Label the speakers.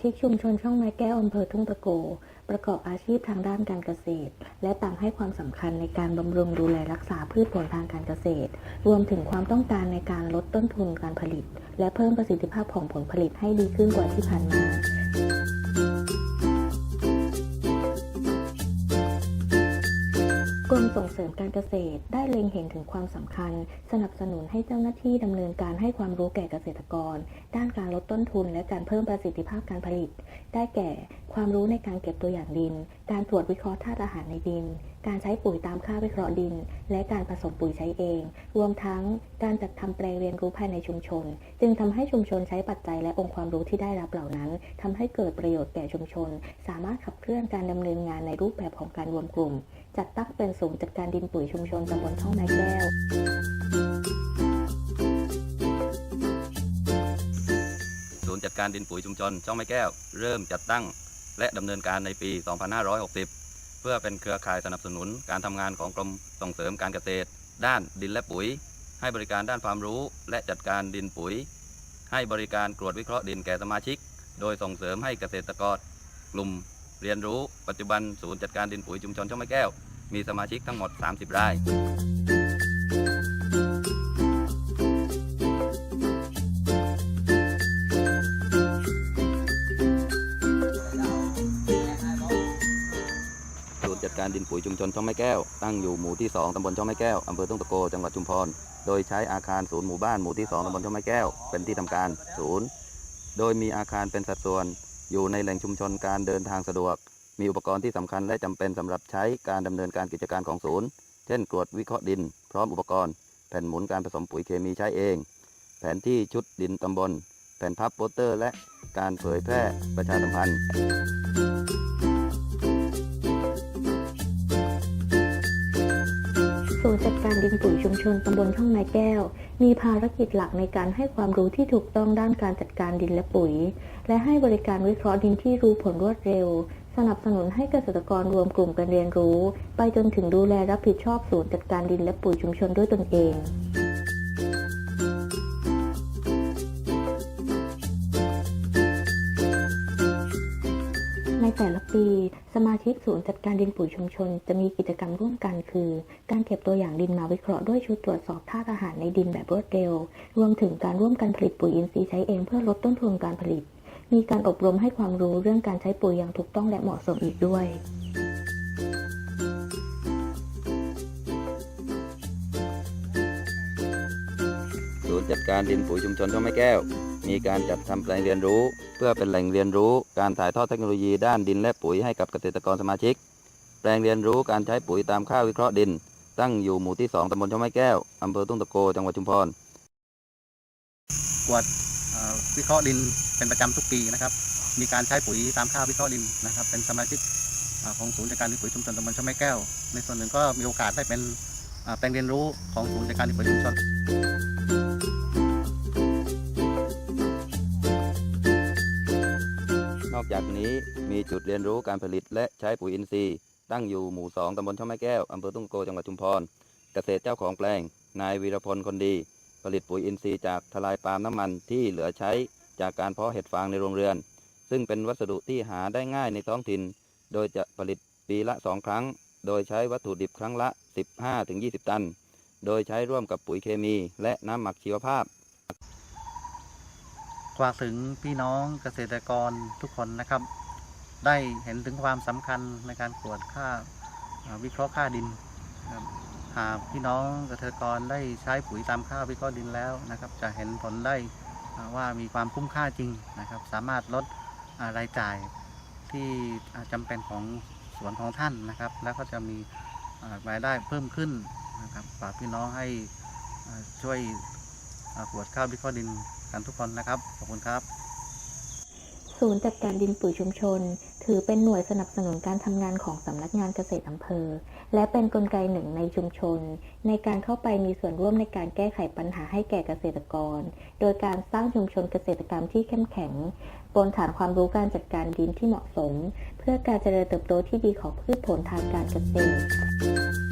Speaker 1: ชิกชุมชนช่องไม้แก้วอำเภอทุ่งตะโก ประกอบอาชีพทางด้านการเกษตร และต่างให้ความสำคัญในการบำรุงดูแลรักษาพืชผลทางการเกษตร รวมถึงความต้องการในการลดต้นทุนการผลิต และเพิ่มประสิทธิภาพของผลผลิตให้ดีขึ้นกว่าที่ผ่านมา ส่งเสริมการเกษตรได้เล็งเห็นถึงความสำคัญ สนับสนุนให้เจ้าหน้าที่ดำเนินการให้ความรู้แก่เกษตรกร ด้านการลดต้นทุนและการเพิ่มประสิทธิภาพการผลิต ได้แก่ ความรู้ในการเก็บตัวอย่างดิน การตรวจวิเคราะห์ธาตุอาหารในดินการใช้ปุ๋ยตามค่าวิเคราะห์ดิน และการผสมปุ๋ยใช้เอง รวมทั้งการจัดทำแปลเรียนรู้ภายในชุมชน จึงทำให้ชุมชนใช้ปัจจัยและองค์ความรู้ที่ได้รับเหล่านั้นทำให้เกิดประโยชน์แก่ชุมชน สามารถขับเคลื่อนการดำเนินงานในรูปแบบของการรวมกลุ่ม จัดตั้งเป็นศูนย์จัดการดินปุ๋ยชุมชนตำบลช่องไม้แก้ว
Speaker 2: ศูนย์จัดการดินปุ๋ยชุมชนช่องไม้แก้ว เริ่มจัดตั้ง และดำเนินการในปี 2560 เพื่อเป็นเครือข่ายสนับสนุนการทำงานของกรมส่งเสริมการเกษตร ด้านดินและปุ๋ย ให้บริการด้านความรู้ และจัดการดินปุ๋ย ให้บริการตรวจวิเคราะห์ดินแก่สมาชิก โดยส่งเสริมให้เกษตรกร กลุ่มเรียนรู้ปัจจุบันศูนย์จัดการดินปุ๋ยชุมชนช่องไม้แก้ว มีสมาชิกทั้งหมด 30 ราย การดินปุ๋ยชุมชนช่องไม้แก้ว ตั้งอยู่หมู่ที่ 2ตำบลช่องไม้แก้วอำเภอทุ่งตะโก จังหวัดชุมพร โดยใช้อาคารศูนย์หมู่บ้านหมู่ที่ 2ตำบลช่องไม้แก้ว เป็นที่ทำการศูนย์ โดยมีอาคารเป็นสัดส่วน อยู่ในแหล่งชุมชนการเดินทางสะดวก มีอุปกรณ์ที่สำคัญและจำเป็นสำหรับใช้การดำเนินการกิจการของศูนย์ เช่นตรวจวิเคราะห์ดิน พร้อมอุปกรณ์ แผ่นหมุนการผสมปุ๋ยเคมีใช้เอง แผนที่ชุดดินตำบล แผ่นพับโปสเตอร์ และการเผยแพร่ประชาสัมพันธ์
Speaker 1: ย์จัดการดินปุ๋ยชุมชนตำบลช่องไม้แก้ว มีภารกิจหลักในการให้ความรู้ที่ถูกต้องด้านการจัดการดินและปุ๋ย และให้บริการวิเคราะห์ดินที่รู้ผลรวดเร็ว สนับสนุนให้เกษตรกรรวมกลุ่มกันเรียนรู้ ไปจนถึงดูแลรับผิดชอบศูนย์จัดการดินและปุ๋ยชุมชนด้วยตนเอง ปี สมาชิกศูนย์จัดการดินปุ๋ยชุมชน จะมีกิจกรรมร่วมกันคือ การเก็บตัวอย่างดินมาวิเคราะห์ด้วยชุดตรวจสอบธาตุอาหารในดินแบบรวดเร็ว รวมถึงการร่วมกันผลิตปุ๋ยอินทรีย์ใช้เองเพื่อลดต้นทุนการผลิต มีการอบรมให้ความรู้เรื่องการใช้ปุ๋ยอย่างถูกต้องและเหมาะสมอีกด้วย
Speaker 2: จัดการดินปุ๋ยชุมชนช่องไม้แก้ว มีการจัดทำแปลงเรียนรู้ เพื่อเป็นแหล่งเรียนรู้การถ่ายทอดเทคโนโลยีด้านดินและปุ๋ยให้กับเกษตรกรสมาชิก แปลงเรียนรู้การใช้ปุ๋ยตามค่าวิเคราะห์ดิน ตั้งอยู่หมู่ที่ 2ตำบลช่องไม้แก้วอำเภอทุ่งตะโกจังหวัดชุมพร
Speaker 3: ตรวจวิเคราะห์ดินเป็นประจำทุกปีนะครับ มีการใช้ปุ๋ยตามค่าวิเคราะห์ดินนะครับ เป็นสมาชิกของศูนย์จัดการดินปุ๋ยชุมชนตำบลช่องไม้แก้ว ในส่วนหนึ่งก็มีโอกาสได้เป็นแปลงเรียนรู้ของศูนย์จัดการดินปุ๋ยชุมชน
Speaker 2: อกจากนี้มีจุดเรียนรู้การผลิตและใช้ปุ๋ยอินทรีย์ ตั้งอยู่หมู่ 2 ตำบลช่องไม้แก้ว อำเภอทุ่งโก จังหวัดชุมพร เกษตรเจ้าของแปลง นายวีรพลคนดี ผลิตปุ๋ยอินทรีย์จากทลายปาล์มน้ำมันที่เหลือใช้จากการเพาะเห็ดฟางในโรงเรือน ซึ่งเป็นวัสดุที่หาได้ง่ายในท้องถิ่น โดยจะผลิตปีละ 2 ครั้ง โดยใช้วัตถุดิบครั้งละ 15-20 ตัน โดยใช้ร่วมกับปุ๋ยเคมี และน้ำหมักชีวภาพ
Speaker 3: ฝากถึงพี่น้องเกษตรกรทุกคนนะครับ ได้เห็นถึงความสำคัญในการตรวจค่าวิเคราะห์ค่าดินนะครับหากพี่น้องเกษตรกรได้ใช้ปุ๋ยตามค่าวิเคราะห์ดินแล้วนะครับ จะเห็นผลได้ว่ามีความคุ้มค่าจริงนะครับ สามารถลดรายจ่ายที่อ่าจำเป็นของสวนของท่านนะครับ แล้วก็จะมีรายได้เพิ่มขึ้นนะครับฝากพี่น้องให้ช่วยตรวจค่าวิเคราะห์ดิน กันทุกคนนะครับ ขอบคุณครับ
Speaker 1: ศูนย์จัดการดินปุ๋ยชุมชน ถือเป็นหน่วยสนับสนุนการทำงานของสำนักงานเกษตรอำเภอ และเป็นนกลไกหนึ่งในชุมชน ในการเข้าไปมีส่วนร่วมในการแก้ไขปัญหาให้แก่เกษตรกร โดยการสร้างชุมชนเกษตรกรรมที่เข้มแข็งบนฐานความรู้การจัดการดินที่เหมาะสม เพื่อการเจริญเติบโตที่ดีของพืชผลทางการเกษตร